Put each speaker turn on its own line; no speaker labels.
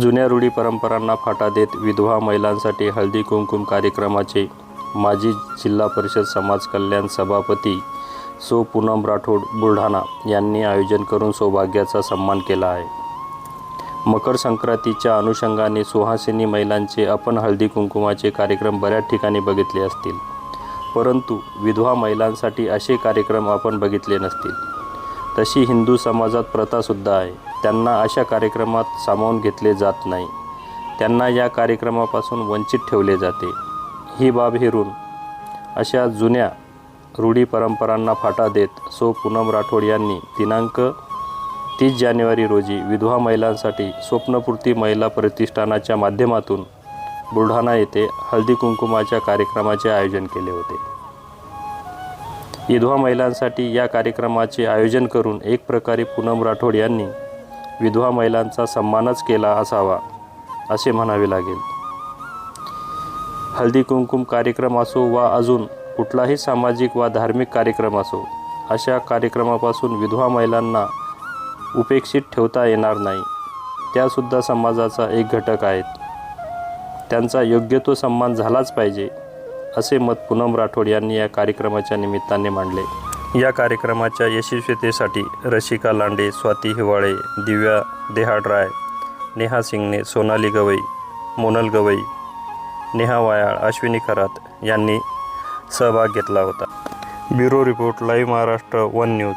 जुन्या रूढी परंपरांना फाटा देत विधवा महिलांसाठी हळदी कुंकुम कार्यक्रमाचे माजी जिल्हा परिषद समाज कल्याण सभापती सो पूनम राठोड बुलढाणा यांनी आयोजन करून सौभाग्याचा सन्मान केला आहे. मकर संक्रांतीच्या अनुषंगाने सुहासिनी महिलांचे आपण हळदी कुंकुमाचे कार्यक्रम बऱ्याच ठिकाणी बघितले असतील. परंतु विधवा महिलांसाठी असे कार्यक्रम आपण बघितले नसतील. तशी हिंदू समाजात प्रथासुद्धा आहे. त्यांना अशा कार्यक्रमात सामावून घेतले जात नाही. त्यांना या कार्यक्रमापासून वंचित ठेवले जाते. ही बाब हिरून अशा जुन्या रूढी परंपरांना फाटा देत सो पूनम राठोड यांनी दिनांक तीस जानेवारी रोजी विधवा महिलांसाठी स्वप्नपूर्ती महिला प्रतिष्ठानाच्या माध्यमातून बुलढाणा येथे हळदी कुंकुमाच्या कार्यक्रमाचे आयोजन केले होते. विधवा महिलांसाठी या कार्यक्रमाचे आयोजन करून एक प्रकारे पूनम राठोड यांनी विधवा महिलांचा सन्मानच केला असावा असे म्हणावे लागेल. हळदी कुंकुम कार्यक्रम असो वा अजून कुठलाही सामाजिक वा धार्मिक कार्यक्रम असो अशा कार्यक्रमापासून विधवा महिलांना उपेक्षित ठेवता येणार नाही. त्यासुद्धा समाजाचा एक घटक आहेत. त्यांचा योग्य तो सन्मान झालाच पाहिजे असे मत पूनम राठोड यांनी या कार्यक्रमाच्या निमित्ताने मांडले. या कार्यक्रमाच्या यशस्वीतेसाठी रशिका लांडे स्वाती हिवाळे दिव्या देहाड्राय नेहा सिंगने सोनाली गवई मोनल गवई नेहा वायाळ अश्विनी खरात यांनी सहभाग घेतला होता. Bureau report live Maharashtra one news.